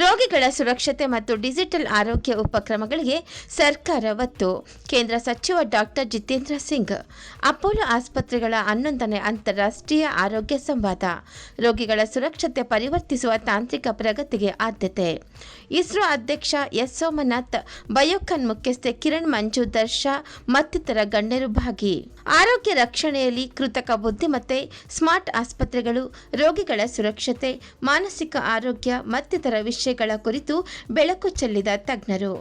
ರೋಗಿಗಳ ಸುರಕ್ಷತೆ ಮತ್ತು ಡಿಜಿಟಲ್ ಆರೋಗ್ಯ ಉಪಕ್ರಮಗಳಿಗೆ ಸರ್ಕಾರ ಒತ್ತು. ಕೇಂದ್ರ ಸಚಿವ ಡಾಕ್ಟರ್ ಜಿತೇಂದ್ರ ಸಿಂಗ್, ಅಪೋಲೋ ಆಸ್ಪತ್ರೆಗಳ ಹನ್ನೊಂದನೇ ಅಂತಾರಾಷ್ಟ್ರೀಯ ಆರೋಗ್ಯ ಸಂವಾದ, ರೋಗಿಗಳ ಸುರಕ್ಷತೆ ಪರಿವರ್ತಿಸುವ ತಾಂತ್ರಿಕ ಪ್ರಗತಿಗೆ ಆದ್ಯತೆ. ಇಸ್ರೋ ಅಧ್ಯಕ್ಷ ಎಸ್. ಸೋಮನಾಥ್, ಬಯೋಕನ್ ಮುಖ್ಯಸ್ಥೆ ಕಿರಣ್ ಮಂಜು ದರ್ಶಾ ಮತ್ತಿತರ ಗಣ್ಯರು ಭಾಗಿ. ಆರೋಗ್ಯ ರಕ್ಷಣೆಯಲ್ಲಿ ಕೃತಕ ಬುದ್ಧಿಮತ್ತೆ, ಸ್ಮಾರ್ಟ್ ಆಸ್ಪತ್ರೆಗಳು, ರೋಗಿಗಳ ಸುರಕ್ಷತೆ, ಮಾನಸಿಕ ಆರೋಗ್ಯ ಮತ್ತಿತರ ವಿಷಯಗಳ ಕುರಿತು ಬೆಳಕು ಚೆಲ್ಲಿದ ತಜ್ಞರು.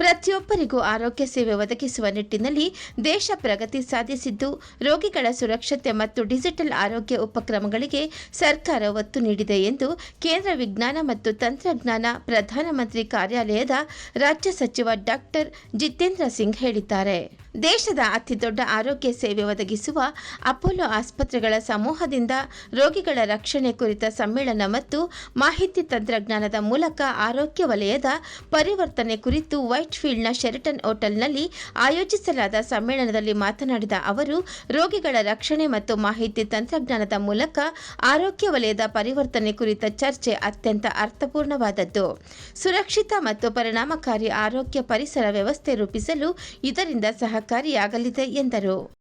ಪ್ರತಿಯೊಬ್ಬರಿಗೂ ಆರೋಗ್ಯ ಸೇವೆ ಒದಗಿಸುವ ನಿಟ್ಟಿನಲ್ಲಿ ದೇಶ ಪ್ರಗತಿ ಸಾಧಿಸಿದ್ದು, ರೋಗಿಗಳ ಸುರಕ್ಷತೆ ಮತ್ತು ಡಿಜಿಟಲ್ ಆರೋಗ್ಯ ಉಪಕ್ರಮಗಳಿಗೆ ಸರ್ಕಾರ ಒತ್ತು ನೀಡಿದೆ ಎಂದು ಕೇಂದ್ರ ವಿಜ್ಞಾನ ಮತ್ತು ತಂತ್ರಜ್ಞಾನ ಪ್ರಧಾನಮಂತ್ರಿ ಕಾರ್ಯಾಲಯದ ರಾಜ್ಯ ಸಚಿವ ಡಾಕ್ಟರ್ ಜಿತೇಂದ್ರ ಸಿಂಗ್ ಹೇಳಿದ್ದಾರೆ. ದೇಶದ ಅತಿದೊಡ್ಡ ಆರೋಗ್ಯ ಸೇವೆ ಒದಗಿಸುವ ಅಪೋಲೋ ಆಸ್ಪತ್ರೆಗಳ ಸಮೂಹದಿಂದ ರೋಗಿಗಳ ರಕ್ಷಣೆ ಕುರಿತ ಸಮ್ಮೇಳನ ಮತ್ತು ಮಾಹಿತಿ ತಂತ್ರಜ್ಞಾನದ ಮೂಲಕ ಆರೋಗ್ಯ ವಲಯದ ಪರಿವರ್ತನೆ ಕುರಿತು ವೈಟ್ಫೀಲ್ಡ್ನ ಶೆರಟನ್ ಹೋಟೆಲ್ನಲ್ಲಿ ಆಯೋಜಿಸಲಾದ ಸಮ್ಮೇಳನದಲ್ಲಿ ಮಾತನಾಡಿದ ಅವರು, ರೋಗಿಗಳ ರಕ್ಷಣೆ ಮತ್ತು ಮಾಹಿತಿ ತಂತ್ರಜ್ಞಾನದ ಮೂಲಕ ಆರೋಗ್ಯ ವಲಯದ ಪರಿವರ್ತನೆ ಕುರಿತ ಚರ್ಚೆ ಅತ್ಯಂತ ಅರ್ಥಪೂರ್ಣವಾದದ್ದು. ಸುರಕ್ಷಿತ ಮತ್ತು ಪರಿಣಾಮಕಾರಿ ಆರೋಗ್ಯ ಪರಿಸರ ವ್ಯವಸ್ಥೆ ರೂಪಿಸಲು ಇದರಿಂದ ಸಹಕಾರಿಯಾಗಲಿದೆ ಎಂದರು.